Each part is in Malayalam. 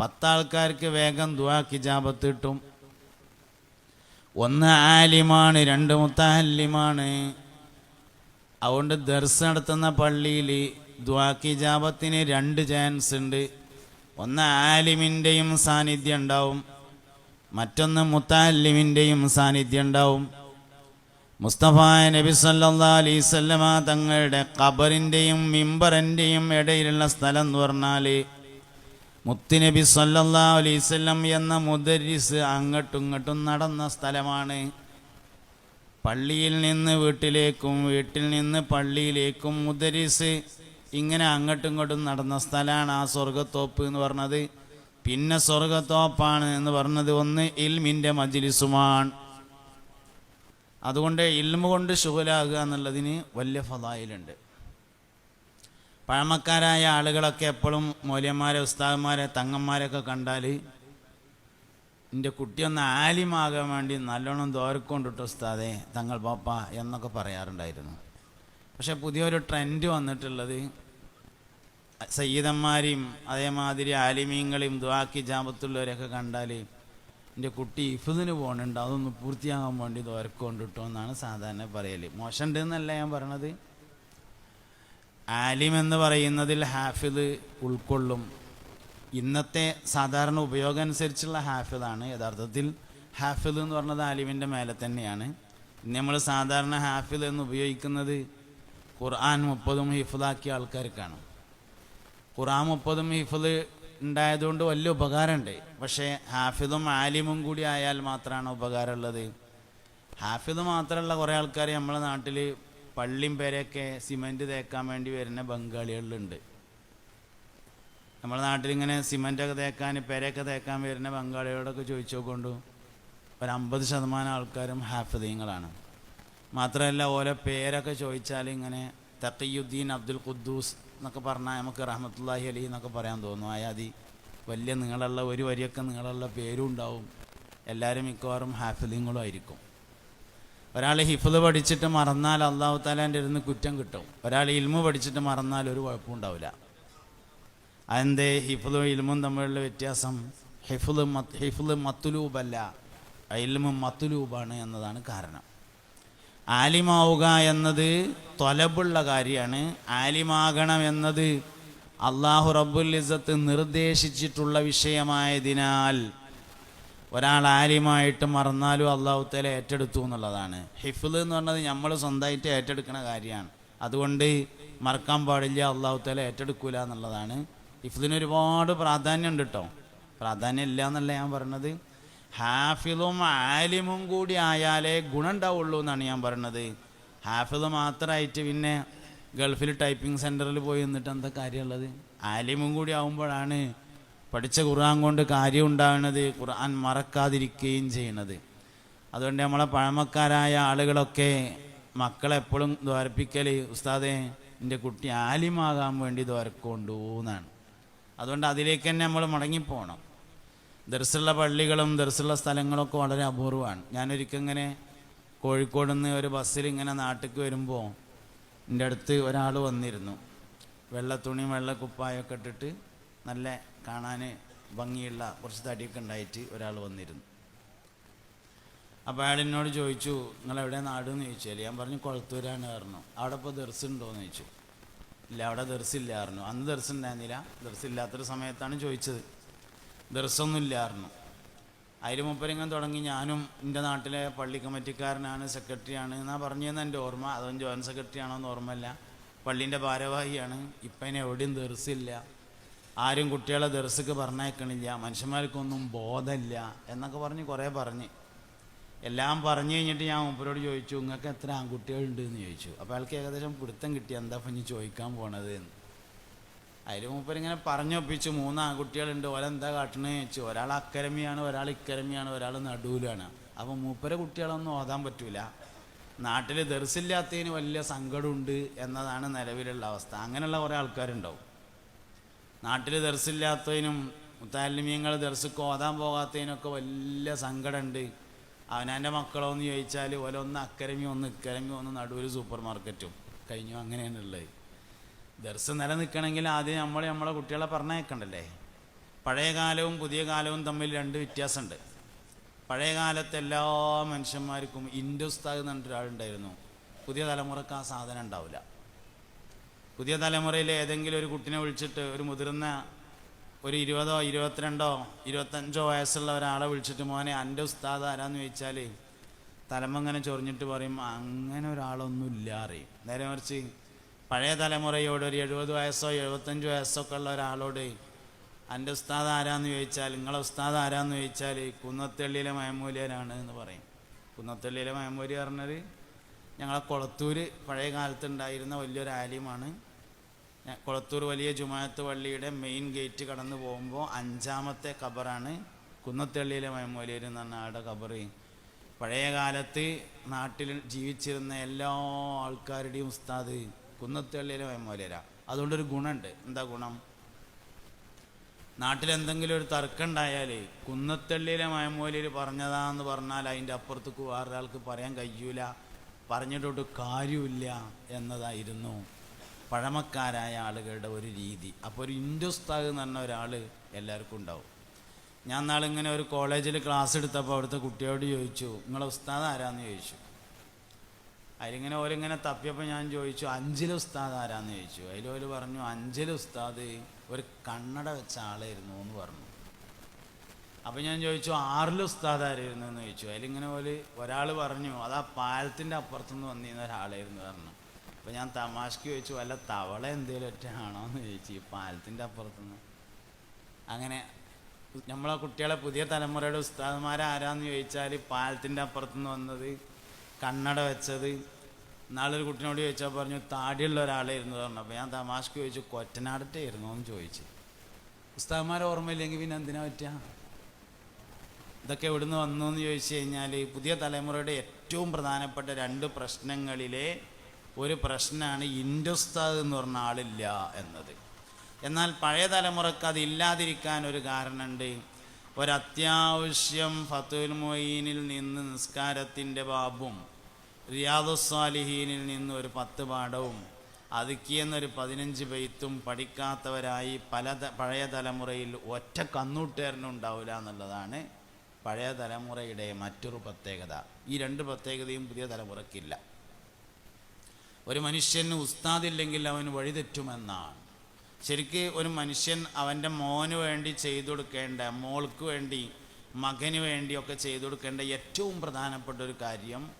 പത്താൾക്കാർക്ക് വേഗം ദുആ കിജാബത്ത് കിട്ടും ഒന്ന് ആലിമാണ് രണ്ട് മുത്തഹല്ലിമാണ്. അതുകൊണ്ട് ദർസ് നടത്തുന്ന പള്ളിയിൽ ദ്വാക്കി ജാപത്തിന് രണ്ട് ചാൻസ് ഉണ്ട്. ഒന്ന് ആലിമിന്റെയും സാന്നിധ്യം ഉണ്ടാവും. മറ്റൊന്ന് മുത്താലിമിന്റെയും സാന്നിധ്യം ഉണ്ടാവും. മുസ്തഫ നബി സല്ലാ അലൈസല്ലമ തങ്ങളുടെ ഖബറിന്റെയും മിമ്പറിന്റെയും ഇടയിലുള്ള സ്ഥലം എന്ന് പറഞ്ഞാൽ മുത്തുനബി സല്ലാ അലൈവല്ലം എന്ന മുദരിസ് അങ്ങോട്ടും ഇങ്ങോട്ടും നടന്ന സ്ഥലമാണ്. പള്ളിയിൽ നിന്ന് വീട്ടിലേക്കും വീട്ടിൽ നിന്ന് പള്ളിയിലേക്കും മുദരിസ് ഇങ്ങനെ അങ്ങോട്ടും ഇങ്ങോട്ടും നടന്ന സ്ഥലമാണ് ആ സ്വർഗത്തോപ്പ് എന്ന് പറഞ്ഞത്. പിന്നെ സ്വർഗത്തോപ്പാണ് എന്ന് പറഞ്ഞത് ഒന്ന് ഇൽമിന്റെ മജിലിസുമാണ്. അതുകൊണ്ട് ഇൽമ കൊണ്ട് ശുഖലാകുക എന്നുള്ളതിന് വലിയ ഫലായിലുണ്ട്. പഴമക്കാരായ ആളുകളൊക്കെ എപ്പോഴും മൂല്യന്മാരെ ഉസ്താദന്മാരെ തങ്ങന്മാരെയൊക്കെ കണ്ടാൽ എന്റെ കുട്ടിയൊന്ന് ആലിമാകാൻ വേണ്ടി നല്ലോണം ദോരക്കൊണ്ടിട്ട് ഉസ്താദേ തങ്ങൾ പാപ്പ എന്നൊക്കെ പറയാറുണ്ടായിരുന്നു. പക്ഷെ പുതിയൊരു ട്രെൻഡ് വന്നിട്ടുള്ളത് സയ്യിദന്മാരെയും അതേമാതിരി ആലിമീങ്ങളെയും ദുവാക്കി ജാപത്തുള്ളവരെയൊക്കെ കണ്ടാൽ എന്റെ കുട്ടി ഇഫുദിന് പോകുന്നുണ്ട് അതൊന്ന് പൂർത്തിയാകാൻ വേണ്ടി ദോരക്കൊണ്ടിട്ടോ എന്നാണ് സാധാരണ പറയൽ മോശമുണ്ട് എന്നല്ല ഞാൻ പറയണത്. ആലിം എന്ന് പറയുന്നതിൽ ഹാഫിദ് ഉൾക്കൊള്ളും. ഇന്നത്തെ സാധാരണ ഉപയോഗം അനുസരിച്ചുള്ള ഹാഫിദാണ്. യഥാർത്ഥത്തിൽ ഹാഫിദ് എന്ന് പറഞ്ഞത് ആലിമിന്റെ മേലെ തന്നെയാണ്. നമ്മൾ സാധാരണ ഹാഫിദ് എന്ന് ഉപയോഗിക്കുന്നത് ഖുർആൻ മുപ്പതും ഹിഫിദാക്കിയ ആൾക്കാർക്കാണ്. ഖുർആൻ മുപ്പതും ഹിഫിദ് ഉണ്ടായതുകൊണ്ട് വലിയ ഉപകാരമുണ്ട്. പക്ഷേ ഹാഫിദും ആലിമും കൂടി ആയാൽ മാത്രമാണ് ഉപകാരമുള്ളത്. ഹാഫിദ് മാത്രമുള്ള കുറേ ആൾക്കാർ നമ്മളെ നാട്ടിൽ പള്ളിയും പേരെയൊക്കെ സിമന്റ് തേക്കാൻ വേണ്ടി വരുന്ന ബംഗാളികളിലുണ്ട്. നമ്മുടെ നാട്ടിൽ ഇങ്ങനെ സിമന്റൊക്കെ തേക്കാൻ പെരയൊക്കെ തേക്കാൻ വരുന്ന ബംഗാളികളോടൊക്കെ ചോദിച്ചു നോക്കൊണ്ടു ഒരു അമ്പത് ശതമാനം ആൾക്കാരും ഹാഫിദീങ്ങളാണ്. മാത്രമല്ല ഓരോ പേരൊക്കെ ചോദിച്ചാൽ ഇങ്ങനെ തക്കീയുദ്ദീൻ അബ്ദുൽ ഖുദ്ദൂസ് എന്നൊക്കെ പറഞ്ഞാൽ നമുക്ക് റഹ്മത്തുല്ലാഹി അലി എന്നൊക്കെ പറയാൻ തോന്നും. ആയാതി വലിയ നീളമുള്ള ഒരു വരിയൊക്കെ നിങ്ങളുള്ള പേരും ഉണ്ടാവും. എല്ലാവരും മിക്കവാറും ഹാഫിദീങ്ങളും ആയിരിക്കും. ഒരാൾ ഹിഫത് പഠിച്ചിട്ട് മറന്നാൽ അള്ളാഹു താലാന്റെ ഇരുന്ന് കുറ്റം കിട്ടും. ഒരാൾ ഇൽമു പഠിച്ചിട്ട് മറന്നാൽ ഒരു കുഴപ്പം ഉണ്ടാവില്ല. അതെന്തേ? ഹിഫ്ദും ഇൽമും തമ്മിലുള്ള വ്യത്യാസം ഹിഫുദ് മത്ത് ഹിഫുദ് മത്തുലൂബല്ല ഇൽമു മത്തുലൂബാണ് എന്നതാണ് കാരണം. ആലിമാവുക എന്നത് തൊലബുള്ള കാര്യമാണ്. ആലിമാകണം എന്നത് അള്ളാഹു റബ്ബുൽ ഇസത്ത് നിർദ്ദേശിച്ചിട്ടുള്ള വിഷയമായതിനാൽ ഒരാൾ ആലിമായിട്ട് മറന്നാലും അള്ളാഹുത്തേലെ തല ഏറ്റെടുത്തു എന്നുള്ളതാണ്. ഹിഫിൽ എന്ന് പറഞ്ഞത് നമ്മൾ സ്വന്തമായിട്ട് ഏറ്റെടുക്കുന്ന കാര്യമാണ്. അതുകൊണ്ട് മറക്കാൻ പാടില്ല അള്ളാഹുത്തേലെ തല ഏറ്റെടുക്കൂല എന്നുള്ളതാണ്. ഹിഫിലിന് ഒരുപാട് പ്രാധാന്യം ഉണ്ട് കേട്ടോ പ്രാധാന്യം ഇല്ല എന്നല്ല ഞാൻ പറഞ്ഞത് ഹാഫിലും ആലിമും കൂടി ആയാലേ ഗുണം ഉണ്ടാവുള്ളൂ എന്നാണ് ഞാൻ പറഞ്ഞത് ഹാഫിദ് മാത്രമായിട്ട് പിന്നെ ഗൾഫിൽ ടൈപ്പിംഗ് സെന്ററിൽ പോയി നിന്നിട്ട് എന്താ കാര്യമുള്ളത്? ആലിമും കൂടി ആവുമ്പോഴാണ് പഠിച്ച ഖുർആൻ കൊണ്ട് കാര്യം ഉണ്ടാകുന്നത് ഖുർആൻ മറക്കാതിരിക്കുകയും ചെയ്യണത്. അതുകൊണ്ട് നമ്മളെ പഴമക്കാരായ ആളുകളൊക്കെ മക്കളെപ്പോഴും ദ്വാരപ്പിക്കൽ ഉസ്താദെ എന്റെ കുട്ടി ആലിമാകാൻ വേണ്ടി ദ്വാരക്കൊണ്ടു എന്നാണ് അതുകൊണ്ട് അതിലേക്ക് തന്നെ നമ്മൾ മടങ്ങിപ്പോകണം ദർസുള്ള പള്ളികളും ദർസുള്ള സ്ഥലങ്ങളൊക്കെ വളരെ അപൂർവമാണ് ഞാനൊരിക്കൽ ഇങ്ങനെ കോഴിക്കോട് നിന്ന് ഒരു ബസ്സിൽ ഇങ്ങനെ നാട്ടിലേക്ക് വരുമ്പോൾ എന്റെ അടുത്ത് ഒരാൾ വന്നിരുന്നു. വെള്ള തുണി വെള്ള ഇട്ടിട്ട് നല്ല കാണാൻ ഭംഗിയുള്ള കുറച്ച് തടിയൊക്കെ ഉണ്ടായിട്ട് ഒരാൾ വന്നിരുന്നു. അപ്പോൾ അയാൾ എന്നോട് ചോദിച്ചു നിങ്ങൾ എവിടെ നാട് എന്ന് ചോദിച്ചാൽ ഞാൻ പറഞ്ഞു കൊളത്തൂരാണ് പറഞ്ഞു. അവിടെ ഇപ്പോൾ ദർസ് ചോദിച്ചു. ഇല്ല അവിടെ ദർസില്ല പറഞ്ഞു. അന്ന് ദർസ് ഉണ്ടായിരുന്നില്ല. ദർശില്ലാത്തൊരു സമയത്താണ് ചോദിച്ചത്. ദർസൊന്നും ഇല്ലായിരുന്നു അതിൽ മുപ്പരിങ്ങനെ തുടങ്ങി. ഞാനും എന്റെ നാട്ടിലെ പള്ളി കമ്മിറ്റിക്കാരനാണ് സെക്രട്ടറിയാണ് എന്നാ പറഞ്ഞതെന്ന് എന്റെ ഓർമ്മ. അതും ജോയിന്റ് സെക്രട്ടറി ആണോ എന്ന് ഓർമ്മയില്ല. പള്ളീന്റെ ഭാരവാഹിയാണ്. ഇപ്പം എവിടെയും ദർസില്ല ആരും കുട്ടികളെ ദർസക്ക് പറഞ്ഞേക്കണില്ല മനുഷ്യന്മാർക്കൊന്നും ബോധമില്ല എന്നൊക്കെ പറഞ്ഞ് കുറേ പറഞ്ഞ്. എല്ലാം പറഞ്ഞു കഴിഞ്ഞിട്ട് ഞാൻ മൂപ്പരോട് ചോദിച്ചു നിങ്ങൾക്ക് എത്ര ആൺകുട്ടികളുണ്ട് എന്ന് ചോദിച്ചു. അപ്പോൾ അയാൾക്ക് ഏകദേശം പിടുത്തം കിട്ടി എന്താ ഇനി ചോദിക്കാൻ പോണത്? എന്ന്. അതിൽ മൂപ്പരിങ്ങനെ പറഞ്ഞൊപ്പിച്ചു മൂന്ന് ആൺകുട്ടികളുണ്ട് ഓരെന്താ കാട്ടണെന്ന് ചോദിച്ചു. ഒരാൾ അക്കരമിയാണ് ഒരാൾ ഇക്കരമിയാണ് ഒരാൾ നടുവിലാണ്. അപ്പോൾ മൂപ്പരെ കുട്ടികളൊന്നും ഓതാൻ പറ്റൂല. നാട്ടിൽ ദർസില്ലാത്തതിന് വലിയ സങ്കടമുണ്ട് എന്നതാണ് നിലവിലുള്ള അവസ്ഥ. അങ്ങനെയുള്ള കുറേ ആൾക്കാരുണ്ടാവും. നാട്ടിൽ ദർസില്ലാത്തതിനും മുത്താലിമ്യങ്ങൾ ദർശിക്കും ഓതാൻ പോകാത്തതിനൊക്കെ വലിയ സങ്കടമുണ്ട്. അവനാന്റെ മക്കളോ എന്ന് ചോദിച്ചാൽ ഓരോന്ന് അക്കരമി ഒന്ന് ഇക്കരമി ഒന്ന് നടുവിൽ സൂപ്പർ മാർക്കറ്റും കഴിഞ്ഞു അങ്ങനെയാണ് ഉള്ളത്. ദർസ് നിലനിൽക്കണമെങ്കിൽ ആദ്യം നമ്മൾ നമ്മളെ കുട്ടികളെ പറഞ്ഞേക്കണ്ടല്ലേ പഴയ കാലവും പുതിയ കാലവും തമ്മിൽ രണ്ട് വ്യത്യാസമുണ്ട്. പഴയ കാലത്ത് എല്ലാ മനുഷ്യന്മാർക്കും ഇൻഡുസ്താഗ് എന്ന് പുതിയ തലമുറയ്ക്ക് ആ സാധനം ഉണ്ടാവില്ല. പുതിയ തലമുറയിലെ ഏതെങ്കിലും ഒരു കുട്ടിനെ വിളിച്ചിട്ട് ഒരു മുതിർന്ന ഒരു ഇരുപതോ ഇരുപത്തിരണ്ടോ ഇരുപത്തഞ്ചോ വയസ്സുള്ള ഒരാളെ വിളിച്ചിട്ട് മോനെ എന്റെ ഉസ്താദ് ആരാന്ന് ചോദിച്ചാൽ തലമങ്ങനെ ചൊറിഞ്ഞിട്ട് പറയും അങ്ങനെ ഒരാളൊന്നും ഇല്ല അറിയും നേരെ മറിച്ച് പഴയ തലമുറയോട് ഒരു എഴുപത് വയസ്സോ എഴുപത്തഞ്ച് വയസ്സോ ഒക്കെ ഉള്ള ഒരാളോട് എന്റെ ഉസ്താദ് ആരാന്ന് ചോദിച്ചാൽ നിങ്ങളെ ഉസ്താദ് ആരാന്ന് ചോദിച്ചാൽ കുന്നത്തള്ളിയിലെ മയമൂലിയരാണ് എന്ന് പറയും. കുന്നത്തള്ളിയിലെ മയമൂലി പറഞ്ഞത് ഞങ്ങളെ കൊളത്തൂർ പഴയ കാലത്തുണ്ടായിരുന്ന വലിയൊരു ആലിമാണ് ഞ- കൊളത്തൂർ വലിയ ജുമായത്ത് പള്ളിയുടെ മെയിൻ ഗേറ്റ് കടന്നു പോകുമ്പോൾ അഞ്ചാമത്തെ ഖബറാണ് കുന്നത്തള്ളിയിലെ മയമൂല്യർ എന്ന് പറഞ്ഞ ആടെ ഖബറ് പഴയ കാലത്ത് നാട്ടിൽ ജീവിച്ചിരുന്ന എല്ലാ ആൾക്കാരുടെയും ഉസ്താദ് കുന്നത്തള്ളിയിലെ മയമൂല്യരാ അതുകൊണ്ടൊരു ഗുണമുണ്ട്. എന്താ ഗുണം? നാട്ടിൽ എന്തെങ്കിലും ഒരു തർക്കം ഉണ്ടായാൽ കുന്നത്തള്ളിയിലെ മയമൂലിയിൽ പറഞ്ഞതാന്ന് പറഞ്ഞാൽ അതിന്റെ അപ്പുറത്തേക്ക് വേറൊരാൾക്ക് പറയാൻ കഴിയൂല. പറഞ്ഞിട്ടോട്ട് കാര്യമില്ല എന്നതായിരുന്നു. പഴമക്കാരായ ആളുകളുടെ ഒരു രീതി. അപ്പോൾ ഒരു ഇൻഡുസ്താഗ് എന്ന് പറഞ്ഞ ഒരാൾ എല്ലാവർക്കും ഉണ്ടാവും. ഞാൻ നാളിങ്ങനെ ഒരു കോളേജിൽ ക്ലാസ് എടുത്തപ്പോൾ അവിടുത്തെ കുട്ടിയോട് ചോദിച്ചു നിങ്ങളെ ഉസ്താദ് ആരാന്ന്? ചോദിച്ചു. അതിലിങ്ങനെ ഓലിങ്ങനെ തപ്പിയപ്പോൾ ഞാൻ ചോദിച്ചു അഞ്ചിൽ ഉസ്താദ് ആരാന്ന്? ചോദിച്ചു. അതിൽ പറഞ്ഞു അഞ്ചിൽ ഉസ്താദ് ഒരു കണ്ണട വെച്ച ആളായിരുന്നു എന്ന് പറഞ്ഞു. അപ്പം ഞാൻ ചോദിച്ചു ആറിൽ ഉസ്താദ് ആരായിരുന്നു? എന്ന് ചോദിച്ചു. അതിലിങ്ങനെ ഓൽ ഒരാൾ പറഞ്ഞു അതാ പാലത്തിന്റെ അപ്പുറത്തുനിന്ന് വന്നിരുന്ന ഒരാളായിരുന്നു പറഞ്ഞു. അപ്പം ഞാൻ തമാശക്ക് ചോദിച്ചു വല്ല തവള എന്തെങ്കിലും ഒറ്റ ആണോ? എന്ന് ചോദിച്ചു. ഈ പാലത്തിന്റെ അപ്പുറത്തുനിന്ന്. അങ്ങനെ നമ്മളെ കുട്ടികളെ പുതിയ തലമുറയുടെ ഉസ്താദ്മാരാരാന്ന് ചോദിച്ചാൽ പാലത്തിന്റെ അപ്പുറത്തുനിന്ന് വന്നത് കണ്ണട വെച്ചത്. നാളൊരു കുട്ടിനോട് ചോദിച്ചാൽ പറഞ്ഞു താടിയുള്ള ഒരാളായിരുന്നു പറഞ്ഞു. അപ്പോൾ ഞാൻ തമാശക്ക് ചോദിച്ചു കൊറ്റനാടറ്റായിരുന്നു എന്ന് ചോദിച്ചു. ഉസ്താദ്മാരെ ഓർമ്മയില്ലെങ്കിൽ പിന്നെ എന്തിനാ പറ്റുക? ഇതൊക്കെ എവിടുന്ന് വന്നു എന്ന് ചോദിച്ചു കഴിഞ്ഞാൽ പുതിയ തലമുറയുടെ ഏറ്റവും പ്രധാനപ്പെട്ട രണ്ട് പ്രശ്നങ്ങളിലെ ഒരു പ്രശ്നമാണ് ഇൻഡുസ്താദ് എന്ന് പറഞ്ഞ ആളില്ല എന്നത്. എന്നാൽ പഴയ തലമുറയ്ക്ക് അത് ഇല്ലാതിരിക്കാൻ ഒരു കാരണമുണ്ട്. ഒരത്യാവശ്യം ഫത്തുൽ മൊയ്യീനിൽ നിന്ന് നിസ്കാരത്തിന്റെ ബാബും റിയാദുസ്വാലിഹീനിൽ നിന്ന് ഒരു പത്ത് പാഠവും അതുക്കിയെന്നൊരു പതിനഞ്ച് പെയ്ത്തും പഠിക്കാത്തവരായി പല പഴയ തലമുറയിൽ ഒറ്റ കന്നൂട്ടേറിനും ഉണ്ടാവില്ല എന്നുള്ളതാണ് പഴയ തലമുറയുടെ മറ്റൊരു പ്രത്യേകത. ഈ രണ്ട് പ്രത്യേകതയും പുതിയ തലമുറയ്ക്കില്ല ഒരു മനുഷ്യന് ഉസ്താദില്ലെങ്കിൽ അവൻ വഴിതെറ്റുമെന്നാണ് ശരിക്ക് ഒരു മനുഷ്യൻ അവന്റെ മോന് വേണ്ടി ചെയ്തു കൊടുക്കേണ്ട മോൾക്ക് വേണ്ടി മകന് വേണ്ടിയൊക്കെ ചെയ്തു കൊടുക്കേണ്ട ഏറ്റവും പ്രധാനപ്പെട്ട ഒരു കാര്യം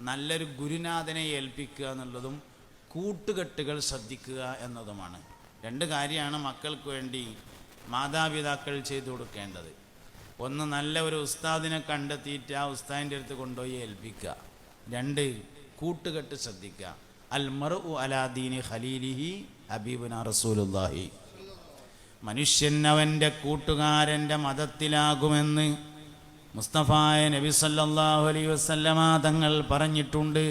നല്ലൊരു ഗുരുനാഥനെ ഏൽപ്പിക്കുക എന്നുള്ളതും കൂട്ടുകെട്ടുകൾ ശ്രദ്ധിക്കുക എന്നതുമാണ്. രണ്ട് കാര്യമാണ് മക്കൾക്ക് വേണ്ടി മാതാപിതാക്കൾ ചെയ്തു കൊടുക്കേണ്ടത്. ഒന്ന് നല്ല ഒരു ഉസ്താദിനെ കണ്ടെത്തിയിട്ട് ആ ഉസ്താദിന്റെ അടുത്ത് കൊണ്ടുപോയി ഏൽപ്പിക്കുക. രണ്ട് കൂട്ടുകെട്ട് ശ്രദ്ധിക്കുക. അൽ അലാദീനി ഖലീലിഹി ഹബീബുന റസൂലുല്ലാഹി മനുഷ്യൻ അവന്റെ കൂട്ടുകാരന്റെ മതത്തിലാകുമെന്ന് മുസ്തഫായ നബി സല്ലല്ലാഹു അലൈഹി വസല്ലമ തങ്ങൾ പറഞ്ഞിട്ടുണ്ട്.